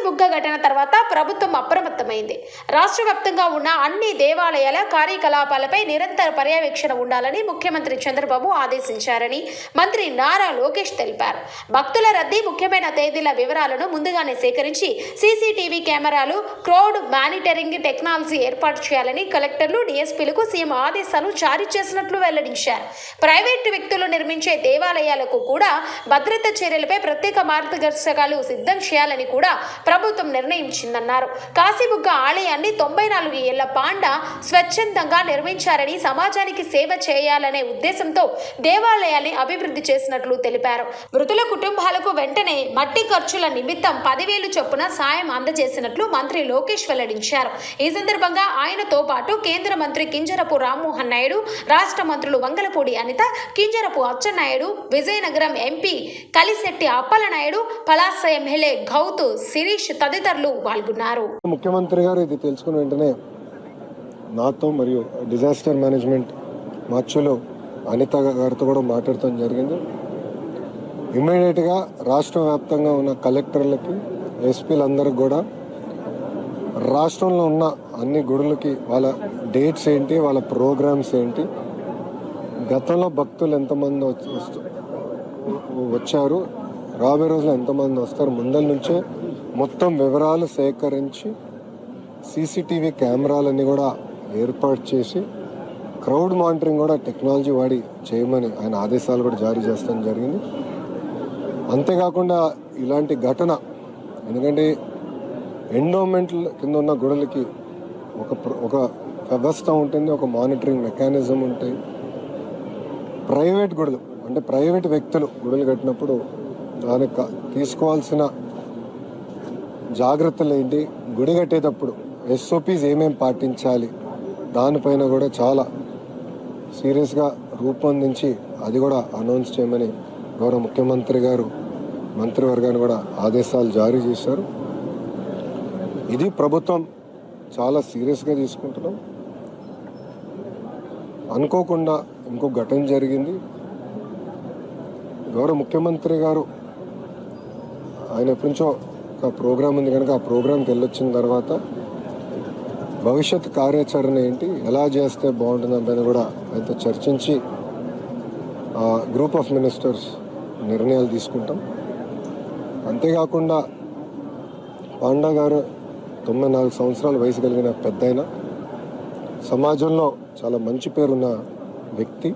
కాశీబుగ్గ ఘటన తర్వాత ప్రభుత్వం అప్రమత్తమైంది. రాష్ట్ర వ్యాప్తంగా ఉన్న అన్ని దేవాలయాల కార్యకలాపాలపై నిరంతర పర్యవేక్షణ ఉండాలని ముఖ్యమంత్రి చంద్రబాబు ఆదేశించారని మంత్రి నారా లోకేష్ తెలిపారు. భక్తుల రద్దీ ముఖ్యమైన తేదీల వివరాలను ముందుగానే సేకరించి సీసీటీవీ కెమెరాలు క్రౌడ్ మానిటరింగ్ టెక్నాలజీ ఏర్పాటు చేయాలని కలెక్టర్లు డిఎస్పీలకు సీఎం ఆదేశాలు జారీ చేసినట్లు వెల్లడించారు. ప్రైవేటు వ్యక్తులు నిర్మించే దేవాలయాలకు కూడా భద్రత చర్యలపై ప్రత్యేక మార్గదర్శకాలు సిద్ధం చేయాలని కూడా ప్రభుత్వం నిర్ణయించిందన్నారు. కాశీబుగ్గ ఆలయాన్ని తొంభై నాలుగు ఏళ్ళ పాండ స్వచ్ఛందంగా నిర్మించారని సమాజానికి సేవ చేయాలనే ఉద్దేశంతో దేవాలయాన్ని అభివృద్ధి చేసినట్లు తెలిపారు. మృతుల కుటుంబాలకు వెంటనే మట్టి ఖర్చుల నిమిత్తం పదివేలు చొప్పున సాయం అందజేసినట్లు మంత్రి లోకేష్ వెల్లడించారు. ఈ సందర్భంగా ఆయనతో పాటు కేంద్ర మంత్రి కింజరపు రామ్మోహన్ నాయుడు రాష్ట్ర మంత్రులు వంగలపూడి అనిత కింజరపు అచ్చెన్నాయుడు విజయనగరం ఎంపీ కలిశెట్టి అప్పలనాయుడు పలాస ఎమ్మెల్యే గౌతు శిరీష్ తదితరులు పాల్గొన్నారు. ముఖ్యమంత్రి గారు ఇది తెలుసుకున్న వెంటనే నాతో మరియు డిజాస్టర్ మేనేజ్మెంట్ మార్చులో అనిత గారితో కూడా మాట్లాడటం జరిగింది. ఇమ్మీడియట్గా రాష్ట్ర వ్యాప్తంగా ఉన్న కలెక్టర్లకి ఎస్పీలందరికి కూడా రాష్ట్రంలో ఉన్న అన్ని గుడులకి వాళ్ళ డేట్స్ ఏంటి వాళ్ళ ప్రోగ్రామ్స్ ఏంటి గతంలో భక్తులు ఎంతమంది వచ్చారు రాబోయే రోజులు ఎంతమంది వస్తారు ముందల నుంచే మొత్తం వివరాలు సేకరించి సీసీటీవీ కెమెరాలన్నీ కూడా ఏర్పాటు చేసి క్రౌడ్ మానిటరింగ్ కూడా టెక్నాలజీ వాడి చేయమని ఆయన ఆదేశాలు కూడా జారీ చేస్తాం జరిగింది. అంతేకాకుండా ఇలాంటి ఘటన ఎందుకంటే ఎండోమెంట్ కింద ఉన్న గుడలకి ఒక ప్ర- ఒక వ్యవస్థ ఉంటుంది ఒక మానిటరింగ్ మెకానిజం ఉంటాయి. ప్రైవేట్ గుడులు అంటే ప్రైవేట్ వ్యక్తులు గుడులు కట్టినప్పుడు దానికి తీసుకోవాల్సిన జాగ్రత్తలు ఏంటి? గుడి కట్టేటప్పుడు ఎస్ఓపీస్ ఏమేమి పాటించాలి? దానిపైన కూడా చాలా సీరియస్గా రూపొందించి అది కూడా అనౌన్స్ చేయమని గౌరవ ముఖ్యమంత్రి గారు మంత్రివర్గాన్ని కూడా ఆదేశాలు జారీ చేశారు. ఇది ప్రభుత్వం చాలా సీరియస్గా తీసుకుంటున్నాం. అనుకోకుండా ఇంకో ఘటన జరిగింది. గౌరవ ముఖ్యమంత్రి గారు ఆయన ఎప్పటి నుంచో ఒక ప్రోగ్రాం ఉంది కనుక ఆ ప్రోగ్రాంకి వెళ్ళొచ్చిన తర్వాత భవిష్యత్ కార్యాచరణ ఏంటి ఎలా చేస్తే బాగుంటుందని కూడా ఆయనతో చర్చించి గ్రూప్ ఆఫ్ మినిస్టర్స్ నిర్ణయాలు తీసుకుంటాం. అంతేకాకుండా పాండా గారు తొంభై నాలుగు సంవత్సరాల వయసు కలిగిన పెద్ద సమాజంలో చాలా మంచి పేరున్న వ్యక్తి.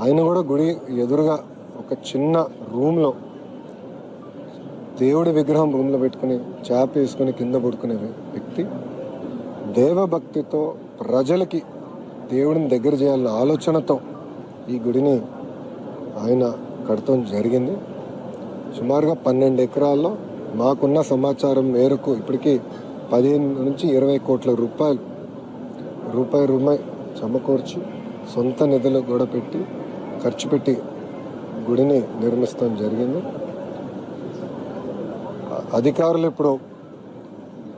ఆయన కూడా గుడి ఎదురుగా ఒక చిన్న రూమ్లో దేవుడి విగ్రహం రూమ్లో పెట్టుకుని చేప వేసుకుని కింద పడుకునే వ్యక్తి దేవభక్తితో ప్రజలకి దేవుడిని దగ్గర చేయాలన్న ఆలోచనతో ఈ గుడిని ఆయన కడతం జరిగింది. సుమారుగా పన్నెండు ఎకరాల్లో మాకున్న సమాచారం మేరకు ఇప్పటికీ పదిహేను నుంచి ఇరవై కోట్ల రూపాయలు రూపాయి రూపాయి సమకూర్చి సొంత నిధులు కూడా పెట్టి ఖర్చు పెట్టి గుడిని నిర్మిస్తాం జరిగింది. అధికారులు ఇప్పుడు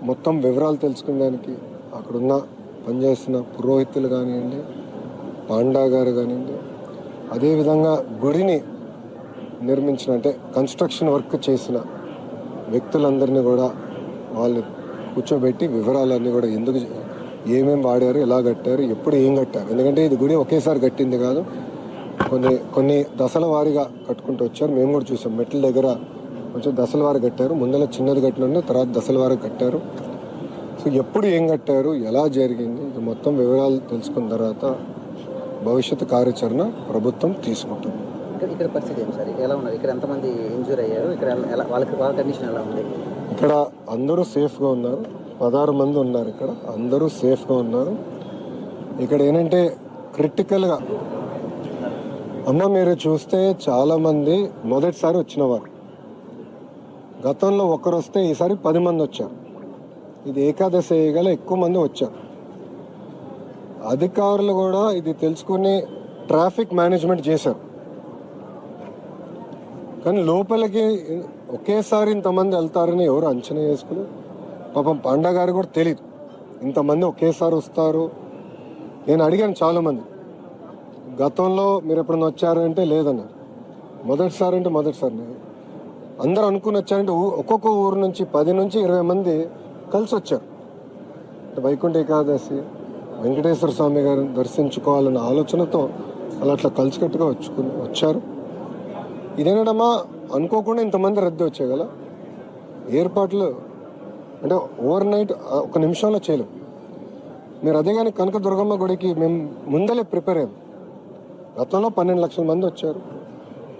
మొత్తం వివరాలు తెలుసుకునేదానికి అక్కడున్న పనిచేస్తున్న పురోహితులు కానివ్వండి పాండా గారు కానివ్వండి అదేవిధంగా గుడిని నిర్మించిన అంటే కన్స్ట్రక్షన్ వర్క్ చేసిన వ్యక్తులందరినీ కూడా వాళ్ళు కూర్చోబెట్టి వివరాలన్నీ కూడా ఎందుకు ఏమేమి వాడారు ఎలా కట్టారు ఎప్పుడు ఏం కట్టారు. ఎందుకంటే ఇది గుడి ఒకేసారి కట్టింది కాదు కొన్ని కొన్ని దశల వారీగా కట్టుకుంటూ వచ్చారు. మేము కూడా చూసాం. మెట్ల దగ్గర కొంచెం దశల వారి కట్టారు. ముందర చిన్నది కట్టిన తర్వాత దశల వారి కట్టారు. సో ఎప్పుడు ఏం కట్టారు? ఎలా జరిగింది? ఇది మొత్తం వివరాలు తెలుసుకున్న తర్వాత భవిష్యత్తు కార్యాచరణ ప్రభుత్వం తీసుకుంటుంది. ఇక్కడ పరిస్థితి ఏం సార్? ఎలా ఉన్నారు? ఇక్కడ ఎంతమంది ఇంజూర్ అయ్యారు? ఇక్కడ ఎలా- వాళ్ళకి వాళ్ళ కండిషన్ ఎలా ఉంది? ఇక్కడ అందరూ సేఫ్గా ఉన్నారు. పదహారు మంది ఉన్నారు ఇక్కడ. అందరూ సేఫ్గా ఉన్నారు. ఇక్కడ ఏంటంటే క్రిటికల్గా అమ్మ మీరు చూస్తే చాలామంది మొదటిసారి వచ్చిన వారు. గతంలో ఒకరు వస్తే ఈసారి పది మంది వచ్చారు. ఇది ఏకాదశి వేయగల ఎక్కువ మంది వచ్చారు. అధికారులు కూడా ఇది తెలుసుకుని ట్రాఫిక్ మేనేజ్మెంట్ చేశారు. కానీ లోపలికి ఒకేసారి ఇంతమంది వెళ్తారని ఎవరు అంచనా చేసుకుని పాపం పాండా గారు కూడా తెలియదు ఇంతమంది ఒకేసారి వస్తారు. నేను అడిగాను చాలామంది. గతంలో మీరు ఎప్పుడైనా వచ్చారంటే లేదన్నారు. మొదటిసారి అంటే మొదటిసారి. అందరూ అనుకుని వచ్చారంటే ఒక్కొక్క ఊరు నుంచి పది నుంచి ఇరవై మంది కలిసి వచ్చారు. వైకుంఠ ఏకాదశి వెంకటేశ్వర స్వామి గారిని దర్శించుకోవాలన్న ఆలోచనతో అలా అట్లా కలిసికట్టుగా వచ్చుకుని వచ్చారు. ఇదేనడమా? అనుకోకుండా ఇంతమంది రద్దీ వచ్చేయగల కదా. ఏర్పాట్లు అంటే ఓవర్ నైట్ ఒక నిమిషంలో చేయలేం. మీరు అదే కానీ కనక దుర్గమ్మ గుడికి మేము ముందలే ప్రిపేర్ అయ్యాం. గతంలో పన్నెండు లక్షల మంది వచ్చారు.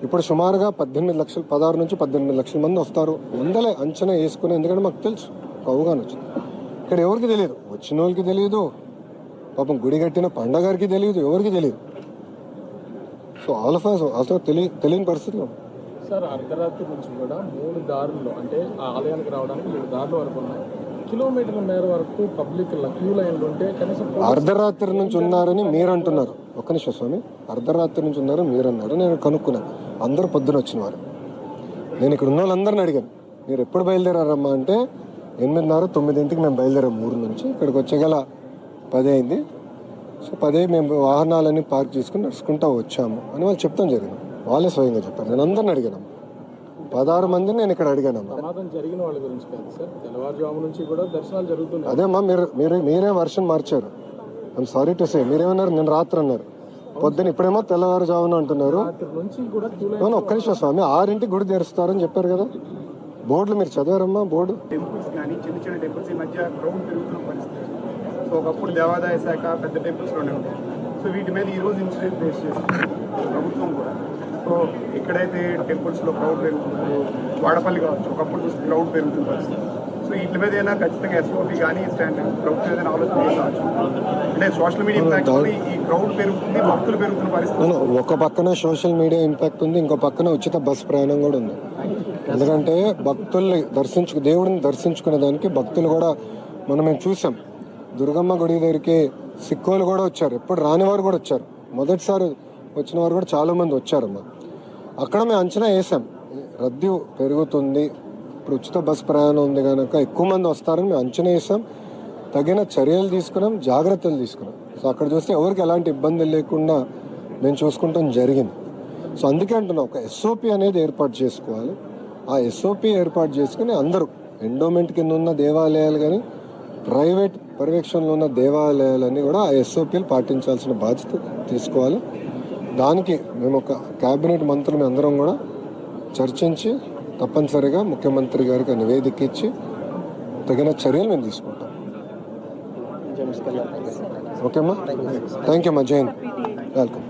ఇప్పుడు సుమారుగా పద్దెనిమిది లక్షలు పదహారు నుంచి పద్దెనిమిది లక్షల మంది వస్తారు. ముందలే అంచనా వేసుకుని ఎందుకంటే మాకు తెలుసు ఒక అవగాహన వచ్చింది ఇక్కడ ఎవరికి తెలియదు? వచ్చిన వాళ్ళకి తెలియదు. పాపం గుడి కట్టిన పండగారికి తెలియదు ఎవరికి తెలియదు. సో ఆల్ ఆఫ్ అసలు తెలియ తెలియని పరిస్థితిలో సార్ అర్ధరాత్రి నుంచి కూడా మూడు దారుల్లో అంటే ఆ ఆలయానికి రావడానికి మూడు దారులు వరకు ఉన్నాయి. కిలోమీటర్ల మేర వరకు పబ్లిక్ క్యూ లైన్లు ఉంటే కనీసం అర్ధరాత్రి నుంచి ఉన్నారని మీరు అంటున్నారు ఒక్క నిమిషం స్వామి. అర్ధరాత్రి నుంచి ఉన్నారు మీరు అన్నారు నేను కనుక్కున్నాను. అందరూ పొద్దున వచ్చిన వారు నేను ఇక్కడ ఉన్న వాళ్ళందరిని అడిగాను మీరు ఎప్పుడు బయలుదేరారమ్మా? అంటే ఎనిమిదిన్నర తొమ్మిదింటికి మేము బయలుదేరాం ఊరు నుంచి. ఇక్కడికి వచ్చేగల పది అయింది. సో పదే మేము వాహనాలన్నీ పార్క్ చేసుకుని నడుచుకుంటా వచ్చాము అని వాళ్ళు చెప్తాం జరిగింది. వాళ్ళే స్వయంగా చెప్పారు. నేను అందరిని అడిగాను పదహారు మందిని నేను ఇక్కడ ప్రమాదం జరిగిన వాళ్ళ గురించి కాదు సార్. తెల్లవారుజాము నుంచి కూడా దర్శనాలు జరుగుతున్నాయి. అదేమ్మా మీరు మీరు మీరే వర్షన్ మార్చారు. ఐమ్ సారీ టు సే మీరేమన్నారు? నేను రాత్రి అన్నారు. పొద్దున ఇప్పుడేమో తెల్లవారుజామున అంటున్నారు. ఒక్క నిమిషం స్వామి ఆరింటికి గుడి తెరుస్తారని చెప్పారు కదా. బోర్డులు మీరు చదివారమ్మా బోర్డు? టెంపుల్స్ కానీ చిన్న చిన్న టెంపుల్స్ ఈ మధ్య క్రౌడ్ పెరుగుతున్న పరిస్థితి. సో ఒకప్పుడు దేవాదాయ శాఖ పెద్ద టెంపుల్స్లోనే ఉంటాయి సో వీటి మీద ఈ రోజు ఇన్సిడెంట్ ఫేస్ చేస్తుంది ప్రభుత్వం కూడా. సో ఎక్కడైతే టెంపుల్స్లో క్రౌడ్ పెరుగుతుందో వాడపల్లి కావచ్చు ఒకప్పుడు చూస్తే క్రౌడ్ పెరుగుతున్న పరిస్థితి. సో వీటి మీద ఏదైనా ఖచ్చితంగా ఎస్ఓపి కానీ స్టాండ్ ప్రభుత్వం ఏదైనా ఆలోచన చేసావచ్చు అంటే సోషల్ మీడియా ఇంపాక్ట్ ఈ క్రౌడ్ పెరుగుతుంది భక్తులు పెరుగుతున్న పరిస్థితి. ఒక పక్కన సోషల్ మీడియా ఇంపాక్ట్ ఉంది ఇంకో పక్కన ఉచిత బస్ ప్రయాణం కూడా ఉంది. ఎందుకంటే భక్తుల్ని దర్శించు దేవుడిని దర్శించుకునే దానికి భక్తులు కూడా మనం మేము చూసాం. దుర్గమ్మ గుడి దగ్గరికి సిక్కులు కూడా వచ్చారు. ఎప్పుడు రాని వారు కూడా వచ్చారు. మొదటిసారి వచ్చిన వారు కూడా చాలా మంది వచ్చారమ్మా. అక్కడ మేము అంచనా వేసాం. రద్దీ పెరుగుతుంది ఇప్పుడు ఉచిత బస్ ప్రయాణం ఉంది కనుక ఎక్కువ మంది వస్తారని మేము అంచనా వేసాం. తగిన చర్యలు తీసుకున్నాం జాగ్రత్తలు తీసుకున్నాం. సో అక్కడ చూస్తే ఎవరికి ఎలాంటి ఇబ్బంది లేకుండా మేము చూసుకుంటాం జరిగింది. సో అందుకే అంటున్నా ఒక ఎస్ఓపి అనేది ఏర్పాటు చేసుకోవాలి. ఆ ఎస్ఓపి ఏర్పాటు చేసుకుని అందరూ ఎండోమెంట్ కింద ఉన్న దేవాలయాలు కానీ ప్రైవేట్ పర్యవేక్షణలో ఉన్న దేవాలయాలన్నీ కూడా ఆ ఎస్ఓపీలు పాటించాల్సిన బాధ్యత తీసుకోవాలి. దానికి మేము ఒక క్యాబినెట్ మంత్రులు అందరం కూడా చర్చించి తప్పనిసరిగా ముఖ్యమంత్రి గారికి నివేదిక ఇచ్చి తగిన చర్యలు మేము తీసుకుంటాం. ఓకేమ్మా? థ్యాంక్ యూ అమ్మా జైన్. వెల్కమ్